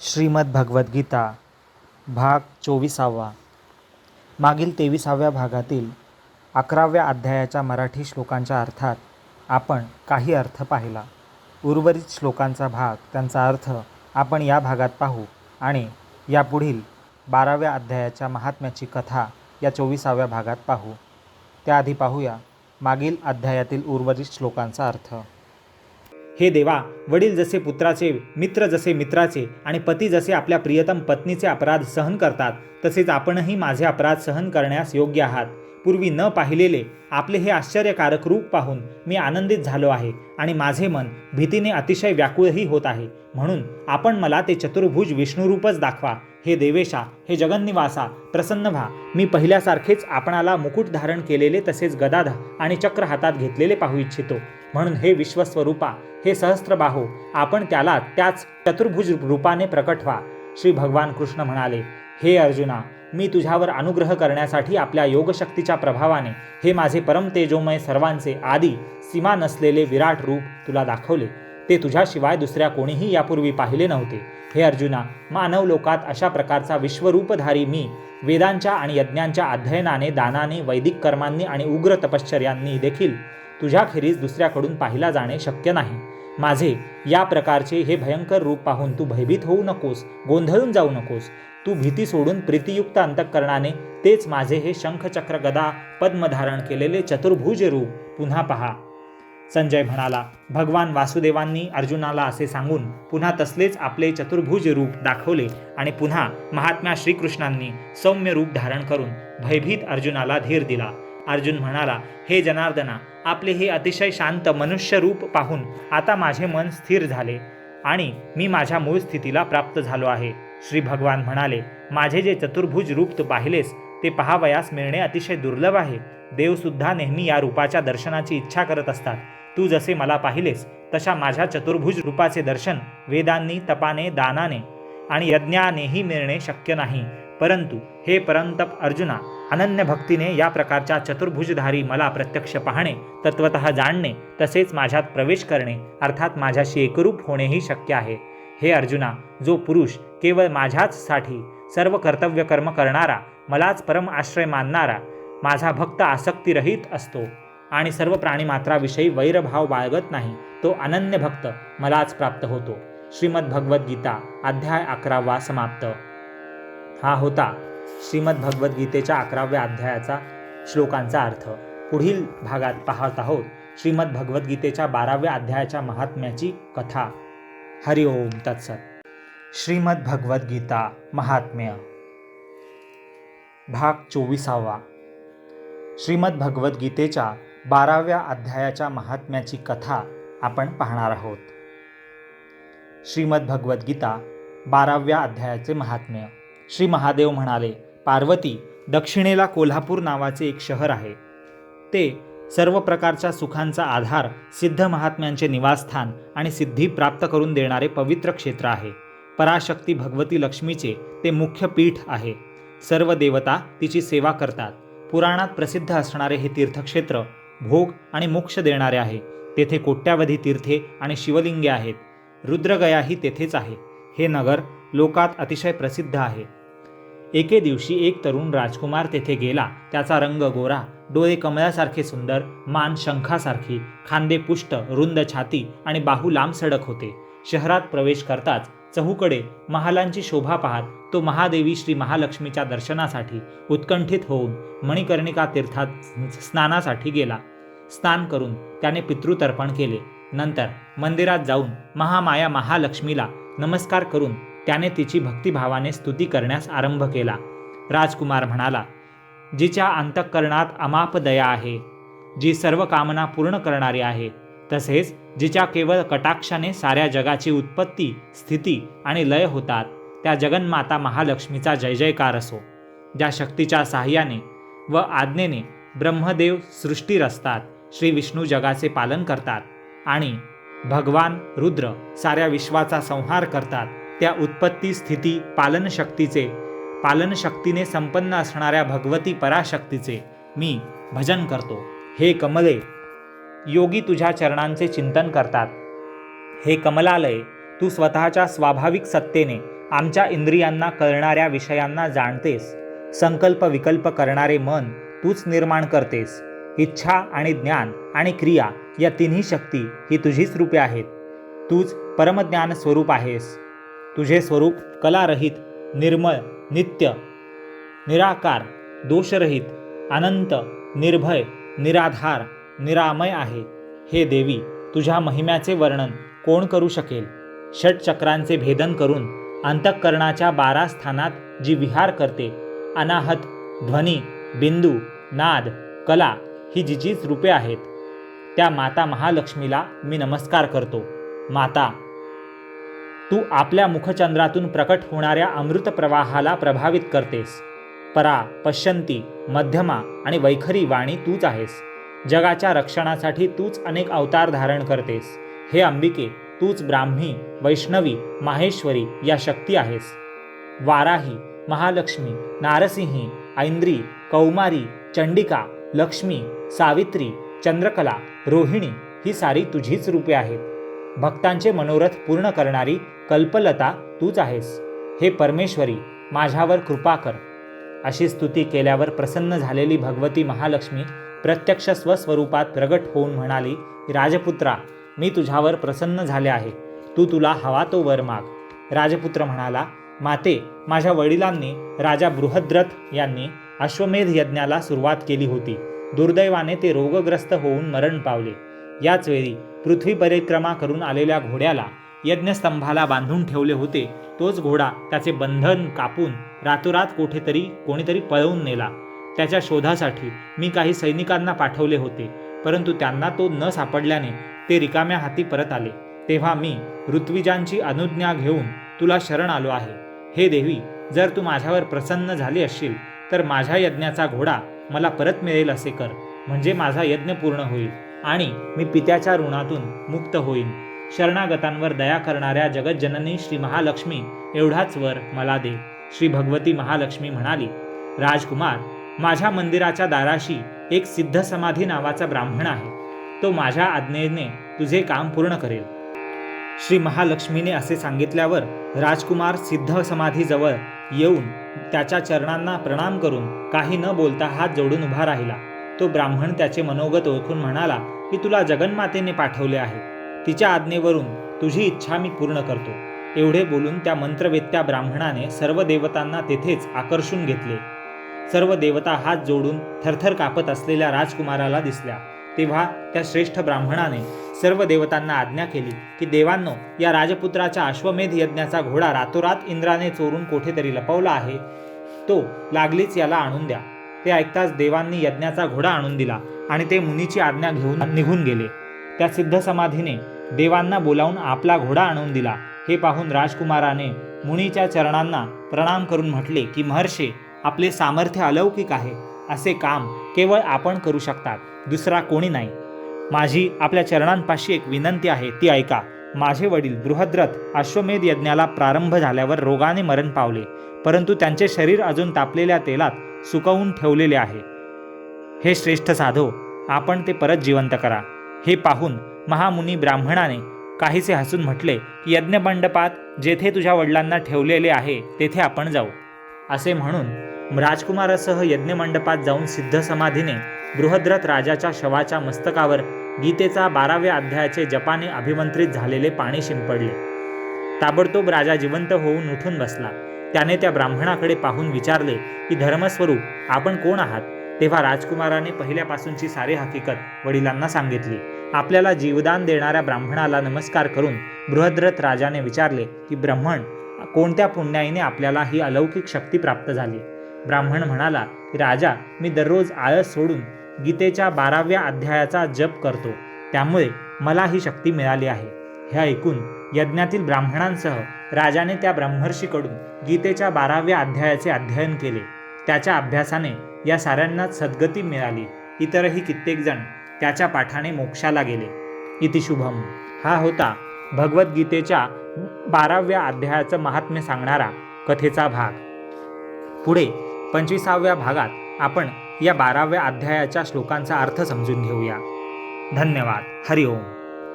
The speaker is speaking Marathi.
श्रीमद भगवद्गीता भाग चोवीसावा. मागील तेविसाव्या भागातील अकराव्या अध्यायाच्या मराठी श्लोकांच्या अर्थात आपण काही अर्थ पाहिला. उर्वरित श्लोकांचा भाग त्यांचा अर्थ आपण या भागात पाहू आणि यापुढील बाराव्या अध्यायाच्या महात्म्याची कथा या चोवीसाव्या भागात पाहू. त्याआधी पाहूया मागील अध्यायातील उर्वरित श्लोकांचा अर्थ. हे देवा वडील जसे पुत्राचे मित्र जसे मित्राचे आणि पती जसे आपल्या प्रियतम पत्नीचे अपराध सहन करतात तसेच आपणही माझे अपराध सहन करण्यास योग्य आहात. पूर्वी न पाहिलेले आपले हे आश्चर्यकारक रूप पाहून मी आनंदित झालो आहे आणि माझे मन भीतीने अतिशय व्याकुळही होत आहे. म्हणून आपण मला ते चतुर्भुज विष्णुरूपच दाखवा. हे देवेशा हे जगन्निवासा प्रसन्न व्हा. मी पहिल्यासारखेच आपणाला मुकुट धारण केलेले तसेच गदाधा आणि चक्र हातात घेतलेले पाहू इच्छितो. म्हणून हे विश्वस्वरूपा हे सहस्त्रबाहो आपण त्याला त्याच चतुर्भुज रूपाने प्रकट व्हा. श्री भगवान कृष्ण म्हणाले हे अर्जुना मी तुझ्यावर अनुग्रह करण्यासाठी आपल्या योगशक्तीच्या प्रभावाने हे माझे परम तेजोमय सर्वांचे आदी सीमा नसलेले विराट रूप तुला दाखवले. ते तुझ्याशिवाय दुसऱ्या कोणीही यापूर्वी पाहिले नव्हते. हे अर्जुना मानव लोकात अशा प्रकारचा विश्वरूपधारी मी वेदांच्या आणि यज्ञांच्या अध्ययनाने दानाने वैदिक कर्मांनी आणि उग्र तपश्चर्यांनी देखील तुझ्याखेरीज दुसऱ्याकडून पाहिला जाणे शक्य नाही. माझे या प्रकारचे हे भयंकर रूप पाहून तू भयभीत होऊ नकोस गोंधळून जाऊ नकोस. तू भीती सोडून प्रीतियुक्त अंतःकरणाने तेच माझे हे शंखचक्र गदा पद्मधारण केलेले चतुर्भुज रूप पुन्हा पहा. संजय म्हणाला भगवान वासुदेवांनी अर्जुनाला असे सांगून पुन्हा तसलेच आपले चतुर्भुज रूप दाखवले आणि पुन्हा महात्मा श्रीकृष्णांनी सौम्य रूप धारण करून भयभीत अर्जुनाला धीर दिला. अर्जुन म्हणाला हे जनार्दना आपले हे अतिशय शांत मनुष्य रूप पाहून आता माझे मन स्थिर झाले आणि मी माझ्या मूळ स्थितीला प्राप्त झालो आहे. श्री भगवान म्हणाले माझे जे चतुर्भुज रूप तू पाहिलेस ते पहावयास मिळणे अतिशय दुर्लभ आहे. देवसुद्धा नेहमी या रूपाच्या दर्शनाची इच्छा करत असतात. तू जसे मला पाहिलेस तशा माझ्या चतुर्भुज रूपाचे दर्शन वेदांनी तपाने दानाने आणि यज्ञानेही मिळणे शक्य नाही. परंतु हे परंतप अर्जुना अनन्य भक्तीने या प्रकारच्या चतुर्भुजधारी मला प्रत्यक्ष पाहणे तत्वत जाणणे तसेच माझ्यात प्रवेश करणे अर्थात माझ्याशी एकरूप होणेही शक्य आहे. हे अर्जुना जो पुरुष केवळ माझ्याचसाठी सर्व कर्तव्य कर्म करणारा मलाच परम आश्रय मानणारा माझा भक्त आसक्तीरहित असतो. आणि सर्व प्राणीमात्राविषयी वैरभाव बाळगत नाही तो अनन्य भक्त मलाच प्राप्त होतो. श्रीमद भगवद्गीता अध्याय अकरावा समाप्त. हा होता श्रीमद भगवद्गीतेच्या अकराव्या अध्यायाचा श्लोकांचा अर्थ. पुढील भागात पाहत आहोत श्रीमद भगवद्गीतेच्या बाराव्या अध्यायाच्या महात्म्याची कथा. हरिओम तत्सत. श्रीमद भगवद्गीता महात्म्य. भाग चोवीसावा. श्रीमद भगवद्गीतेच्या बाराव्या अध्यायाच्या महात्म्याची कथा आपण पाहणार आहोत. श्रीमद भगवद्गीता बाराव्या अध्यायाचे महात्म्य. श्री महादेव म्हणाले पार्वती दक्षिणेला कोल्हापूर नावाचे एक शहर आहे. ते सर्व प्रकारच्या सुखांचा आधार सिद्ध महात्म्यांचे निवासस्थान आणि सिद्धी प्राप्त करून देणारे पवित्र क्षेत्र आहे. पराशक्ती भगवती लक्ष्मीचे ते मुख्य पीठ आहे. सर्व देवता तिची सेवा करतात. पुराणात प्रसिद्ध असणारे हे तीर्थक्षेत्र भोग आणि मोक्ष देणारे आहे. तेथे कोट्यावधी तीर्थे आणि शिवलिंगे आहेत. रुद्रगयाही तेथेच आहे. हे नगर लोकात अतिशय प्रसिद्ध आहे. एके दिवशी एक तरुण राजकुमार तेथे गेला. त्याचा रंग गोरा डोळे कमळासारखे सुंदर मान शंखासारखी खांदे पुष्ट रुंद छाती आणि बाहू लांब सडक होते. शहरात प्रवेश करताच चहूकडे महालांची शोभा पाहत तो महादेवी श्री महालक्ष्मीच्या दर्शनासाठी उत्कंठित होऊन मणिकर्णिका तीर्थात स्नानासाठी गेला. स्नान करून त्याने पितृतर्पण केले. नंतर मंदिरात जाऊन महामाया महालक्ष्मीला नमस्कार करून त्याने तिची भक्तिभावाने स्तुती करण्यास आरंभ केला. राजकुमार म्हणाला जिच्या अंतःकरणात अमाप दया आहे जी सर्व कामना पूर्ण करणारी आहे तसेच जिच्या केवळ कटाक्षाने साऱ्या जगाची उत्पत्ती स्थिती आणि लय होतात त्या जगन्माता महालक्ष्मीचा जय जयकार असो ज्या शक्तीच्या साह्याने व आज्ञेने ब्रह्मदेव सृष्टी रचतात श्री विष्णू जगाचे पालन करतात आणि भगवान रुद्र साऱ्या विश्वाचा संहार करतात त्या उत्पत्ती स्थिती पालनशक्तीचे पालनशक्तीने संपन्न असणाऱ्या भगवती पराशक्तीचे मी भजन करतो. हे कमले योगी तुझ्या चरणांचे चिंतन करतात. हे कमलालय तू स्वतःच्या स्वाभाविक सत्तेने आमच्या इंद्रियांना कळणाऱ्या विषयांना जाणतेस. संकल्प विकल्प करणारे मन तूच निर्माण करतेस. इच्छा आणि ज्ञान आणि क्रिया या तिन्ही शक्ती ही तुझीच रूपे आहेत. तूच परमज्ञान स्वरूप आहेस. तुझे स्वरूप कलारहित निर्मळ नित्य निराकार दोषरहित अनंत निर्भय निराधार निरामय आहे. हे देवी तुझ्या महिम्याचे वर्णन कोण करू शकेल? षटचक्रांचे भेदन करून अंतःकरणाच्या बारा स्थानात जी विहार करते अनाहत ध्वनी बिंदू नाद कला ही जिचीच रूपे आहेत. त्या माता महालक्ष्मीला मी नमस्कार करतो. माता तू आपल्या मुखचंद्रातून प्रकट होणाऱ्या अमृत प्रवाहाला प्रभावित करतेस. परा पश्यंती मध्यमा आणि वैखरी वाणी तूच आहेस. जगाच्या रक्षणासाठी तूच अनेक अवतार धारण करतेस. हे अंबिके तूच ब्राह्मी वैष्णवी माहेश्वरी या शक्ती आहेस. वाराही महालक्ष्मी नारसिंही ऐंद्री कौमारी चंडिका लक्ष्मी सावित्री चंद्रकला रोहिणी ही सारी तुझीच रूपे आहेत. भक्तांचे मनोरथ पूर्ण करणारी कल्पलता तूच आहेस. हे परमेश्वरी माझ्यावर कृपा कर. अशी स्तुती केल्यावर प्रसन्न झालेली भगवती महालक्ष्मी प्रत्यक्ष स्वस्वरूपात प्रगट होऊन म्हणाली राजपुत्रा मी तुझ्यावर प्रसन्न झाले आहे. तू तुला हवा तो वर माग. राजपुत्र म्हणाला माते माझ्या वडिलांनी राजा बृहद्रथ यांनी अश्वमेध यज्ञाला सुरुवात केली होती. दुर्दैवाने ते रोगग्रस्त होऊन मरण पावले. याच वेळी पृथ्वी परिक्रमा करून आलेल्या घोड्याला यज्ञस्तंभाला बांधून ठेवले होते. तोच घोडा त्याचे बंधन कापून रातोरात कोठेतरी कोणीतरी पळवून नेला. त्याच्या शोधासाठी मी काही सैनिकांना पाठवले होते परंतु त्यांना तो न सापडल्याने ते रिकाम्या हाती परत आले. तेव्हा मी ऋत्विजांची अनुज्ञा घेऊन तुला शरण आलो आहे. हे देवी जर तू माझ्यावर प्रसन्न झाली असशील तर माझ्या यज्ञाचा घोडा मला परत मिळेल असे कर म्हणजे माझा यज्ञ पूर्ण होईल आणि मी पित्याच्या ऋणातून मुक्त होईन. शरणागतांवर दया करणाऱ्या जगज्जननी श्री महालक्ष्मी एवढाच वर मला दे. श्री भगवती महालक्ष्मी म्हणाली राजकुमार माझ्या मंदिराच्या दाराशी एक सिद्ध समाधी नावाचा ब्राह्मण आहे. तो माझ्या आज्ञेने तुझे काम पूर्ण करेल. श्री महालक्ष्मीने असे सांगितल्यावर राजकुमार सिद्ध समाधीजवळ येऊन त्याच्या चरणांना प्रणाम करून काही न बोलता हात जोडून उभा राहिला. तो ब्राह्मण त्याचे मनोगत ओळखून म्हणाला की तुला जगन्मातेने पाठवले आहे. तिच्या आज्ञेवरून तुझी इच्छा मी पूर्ण करतो. एवढे बोलून त्या मंत्रवेत्या ब्राह्मणाने सर्व देवतांना तेथेच आकर्षून घेतले. सर्व देवता हात जोडून थरथर कापत असलेल्या राजकुमाराला दिसल्या. तेव्हा त्या श्रेष्ठ ब्राह्मणाने सर्व देवतांना आज्ञा केली की देवांनो या राजपुत्राच्या अश्वमेध यज्ञाचा घोडा रातोरात इंद्राने चोरून कोठेतरी लपवला आहे. तो लागलीच याला आणून द्या. ते ऐकताच देवांनी यज्ञाचा घोडा आणून दिला आणि ते मुनीची आज्ञा घेऊन निघून गेले. त्या सिद्ध समाधीने देवांना बोलावून आपला घोडा आणून दिला. हे पाहून राजकुमाराने मुनीच्या चरणांना प्रणाम करून म्हटले की महर्षे आपले सामर्थ्य अलौकिक आहे असे काम केवळ आपण करू शकतात दुसरा कोणी नाही. माझी आपल्या चरणांपाशी एक विनंती आहे ती ऐका. माझे वडील बृहद्रथ अश्वमेध यज्ञाला प्रारंभ झाल्यावर रोगाने मरण पावले परंतु त्यांचे शरीर अजून तापलेल्या तेलात सुकवून ठेवलेले आहे. हे श्रेष्ठ साधो आपण ते परत जिवंत करा. हे पाहून महामुनी ब्राह्मणाने काहीसे हसून म्हटले की यज्ञमंडपात जेथे तुझ्या वडिलांना ठेवलेले आहे तेथे आपण जाऊ. असे म्हणून राजकुमारासह यज्ञमंडपात जाऊन सिद्ध समाधीने बृहद्रथ राजाच्या शवाच्या मस्तकावर गीतेचा बाराव्या अध्यायाचे जपाने अभिमंत्रित झालेले पाणी शिंपडले. ताबडतोब राजा जिवंत होऊन उठून बसला. त्याने त्या ब्राह्मणाकडे पाहून विचारले की धर्मस्वरूप आपण कोण आहात? तेव्हा राजकुमाराने पहिल्यापासूनची सारी हकीकत वडिलांना सांगितली. आपल्याला जीवदान देणाऱ्या ब्राह्मणाला नमस्कार करून बृहद्रथ राजाने विचारले की ब्राह्मण कोणत्या पुण्याईने आपल्याला ही अलौकिक शक्ती प्राप्त झाली? ब्राह्मण म्हणाला की राजा मी दररोज आळस सोडून गीतेच्या बाराव्या अध्यायाचा जप करतो. त्यामुळे मला ही शक्ती मिळाली आहे. हे ऐकून यज्ञातील ब्राह्मणांसह राजाने त्या ब्रह्मर्षीकडून गीतेच्या बाराव्या अध्यायाचे अध्ययन केले. त्याच्या अभ्यासाने या साऱ्यांनाच सद्गती मिळाली. इतरही कित्येक जण त्याच्या पाठाने मोक्षाला गेले. इतिशुभम हा होता भगवद्गीतेच्या बाराव्या अध्यायाचं महात्म्य सांगणारा कथेचा भाग. पुढे पंचवीसाव्या भागात आपण या बाराव्या अध्यायाच्या श्लोकांचा अर्थ समजून घेऊया. धन्यवाद. हरिओम.